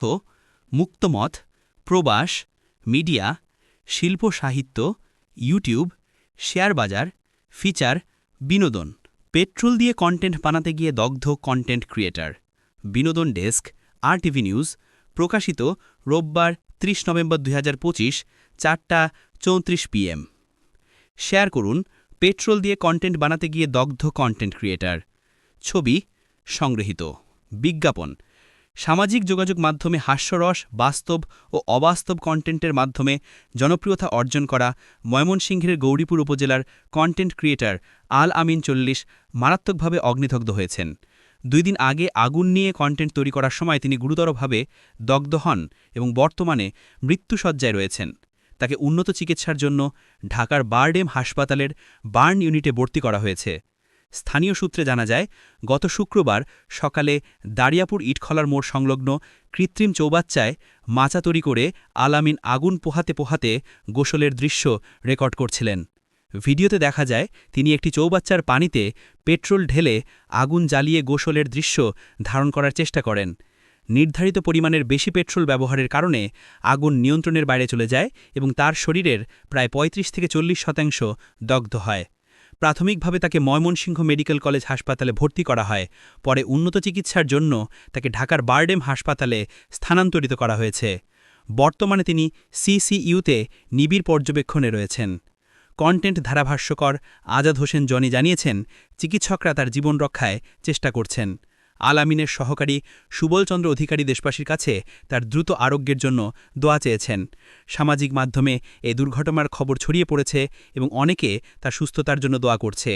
তো মুক্তমত প্রবাস, মিডিয়া, শিল্প সাহিত্য, ইউটিউব, শেয়ার বাজার, ফিচার, বিনোদন। পেট্রোল দিয়ে কন্টেন্ট বানাতে গিয়ে দগ্ধ কন্টেন্ট ক্রিয়েটার বিনোদন ডেস্ক আর টিভি নিউজ, প্রকাশিত রোববার ৩০ নভেম্বর দুই হাজার পঁচিশ, চারটা চৌত্রিশ পিএম। শেয়ার করুন, পেট্রোল দিয়ে কন্টেন্ট বানাতে গিয়ে দগ্ধ কন্টেন্ট ক্রিয়েটার ছবি সংগৃহীত। বিজ্ঞাপন সামাজিক যোগাযোগ মাধ্যমে হাস্যরস, বাস্তব ও অবাস্তব কন্টেন্টের মাধ্যমে জনপ্রিয়তা অর্জন করা ময়মনসিংহের গৌরীপুর উপজেলার কন্টেন্ট ক্রিয়েটার আল আমিন চল্লিশ মারাত্মকভাবে অগ্নিদগ্ধ হয়েছেন। দুই দিন আগে আগুন নিয়ে কন্টেন্ট তৈরি করার সময় তিনি গুরুতরভাবে দগ্ধ হন এবং বর্তমানে মৃত্যুসজ্জায় রয়েছেন। তাকে উন্নত চিকিৎসার জন্য ঢাকার বারডেম হাসপাতালের বার্ন ইউনিটে ভর্তি করা হয়েছে। স্থানীয় সূত্রে জানা যায়, গত শুক্রবার সকালে দারিয়াপুর ইটখলার মোড় সংলগ্ন কৃত্রিম চৌবাচ্চায় মাচা তৈরি করে আলামিন আগুন পোহাতে পোহাতে গোসলের দৃশ্য রেকর্ড করছিলেন। ভিডিওতে দেখা যায়, তিনি একটি চৌবাচ্চার পানিতে পেট্রোল ঢেলে আগুন জ্বালিয়ে গোসলের দৃশ্য ধারণ করার চেষ্টা করেন। নির্ধারিত পরিমাণের বেশি পেট্রোল ব্যবহারের কারণে আগুন নিয়ন্ত্রণের বাইরে চলে যায় এবং তার শরীরের প্রায় ৩৫ থেকে চল্লিশ শতাংশ দগ্ধ হয়। প্রাথমিকভাবে তাকে ময়মনসিংহ মেডিকেল কলেজ হাসপাতালে ভর্তি করা হয়। পরে উন্নত চিকিৎসার জন্য তাকে ঢাকার বারডেম হাসপাতালে স্থানান্তরিত করা হয়েছে। বর্তমানে তিনি সিসিইউতে নিবিড় পর্যবেক্ষণে রয়েছেন। কন্টেন্ট ধারাভাষ্যকর আজাদ হোসেন জনি জানিয়েছেন, চিকিৎসকরা তার জীবন রক্ষায় চেষ্টা করছেন। আলামিনের সহকারী সুবলচন্দ্র অধিকারী দেশবাসীর কাছে তার দ্রুত আরোগ্যের জন্য দোয়া চেয়েছেন। সামাজিক মাধ্যমে এ দুর্ঘটনার খবর ছড়িয়ে পড়েছে এবং অনেকে তার সুস্থতার জন্য দোয়া করছে।